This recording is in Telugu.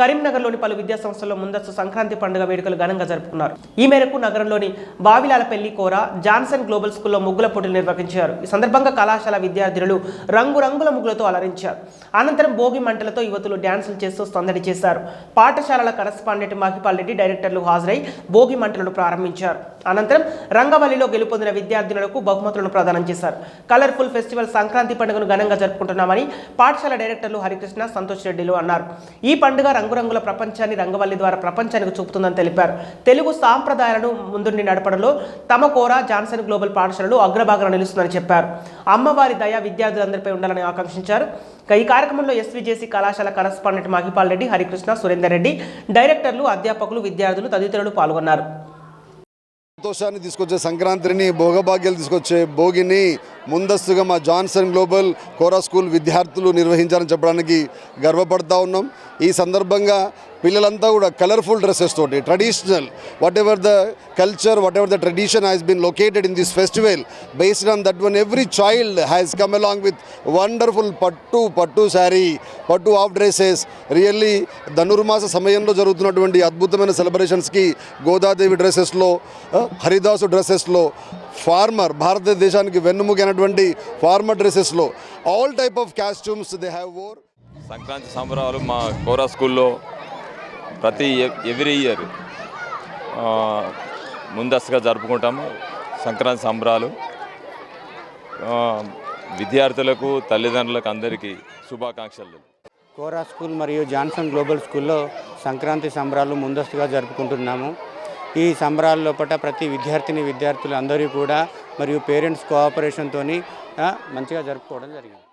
కరీంనగర్లోని పలు విద్యాసంస్థల్లో ముందస్తు సంక్రాంతి పండుగ వేడుకలు ఘనంగా జరుపుకున్నారు. ఈ మేరకు నగరంలోని బావిలాలపల్లి కోర జాన్సన్ గ్లోబల్ స్కూల్లో ముగ్గుల పోటీలు నిర్వహించారు. ఈ సందర్భంగా కళాశాల విద్యార్థులు రంగురంగుల ముగ్గులతో అలరించారు. అనంతరం భోగి మంటలతో యువతులు డ్యాన్సులు చేస్తూ సందడి చేశారు. పాఠశాలల కరస్పాండెంట్ మహిపాల్ రెడ్డి డైరెక్టర్లు హాజరై భోగి మంటలను ప్రారంభించారు. అనంతరం రంగవల్లిలో గెలుపొందిన విద్యార్థినులకు బహుమతులను ప్రదానం చేశారు. కలర్ఫుల్ ఫెస్టివల్ సంక్రాంతి పండుగను ఘనంగా జరుపుకుంటున్నామని పాఠశాల డైరెక్టర్లు హరికృష్ణ సంతోష్ రెడ్డిలు అన్నారు. ఈ పండుగ రంగురంగుల ప్రపంచాన్ని రంగవల్లి ద్వారా ప్రపంచానికి చూపుతుందని తెలిపారు. తెలుగు సాంప్రదాయాలను ముందుండి నడపడంలో తమ కోర జాన్సన్ గ్లోబల్ పాఠశాలలు అగ్రభాగంలో నిలుస్తుందని చెప్పారు. అమ్మవారి దయ విద్యార్థులందరిపై ఉండాలని ఆకాంక్షించారు. ఈ కార్యక్రమంలో ఎస్విజేసి కళాశాల కరస్పాండెంట్ మహిపాల్ రెడ్డి హరికృష్ణ సురేందర్ రెడ్డి డైరెక్టర్లు అధ్యాపకులు విద్యార్థులు తదితరులు పాల్గొన్నారు. సంతోషాన్ని తీసుకొచ్చే సంక్రాంతిని భోగభాగ్యాలు తీసుకొచ్చే భోగిని ముందస్తుగా మా జాన్సన్ గ్లోబల్ కోరా స్కూల్ విద్యార్థులు నిర్వహించాలని చెప్పడానికి గర్వపడతా ఉన్నాం. ఈ సందర్భంగా పిల్లలంతా కూడా కలర్ఫుల్ డ్రెస్సెస్ తోటి traditional whatever the culture whatever the tradition has been located in this festival based on that one every child has come along with wonderful పట్టు పట్టు శారీ పట్టు ఆఫ్ డ్రెస్సెస్ రియల్లీ ధనుర్మాస సమయంలో జరుగుతున్నటువంటి అద్భుతమైన సెలబ్రేషన్స్కి గోదాదేవి డ్రెస్సెస్లో హరిదాసు డ్రెస్సెస్లో ఫార్మర్ భారతదేశానికి వెన్నుముకైనటువంటి farmer డ్రెస్సెస్లో all type of costumes they have or Sankranti సంబరాలు మా కోరా స్కూల్లో ప్రతి ఎవ్రీ ఇయర్ ముందస్తుగా జరుపుకుంటాము సంక్రాంతి సంబరాలు. విద్యార్థులకు తల్లిదండ్రులకు అందరికీ శుభాకాంక్షలు. కోరా స్కూల్ మరియు జాన్సన్ గ్లోబల్ స్కూల్లో సంక్రాంతి సంబరాలు ముందస్తుగా జరుపుకుంటున్నాము. ఈ సంబరాల లోపల ప్రతి విద్యార్థిని విద్యార్థులు అందరూ కూడా మరియు పేరెంట్స్ కోఆపరేషన్తో మంచిగా జరుపుకోవడం జరిగింది.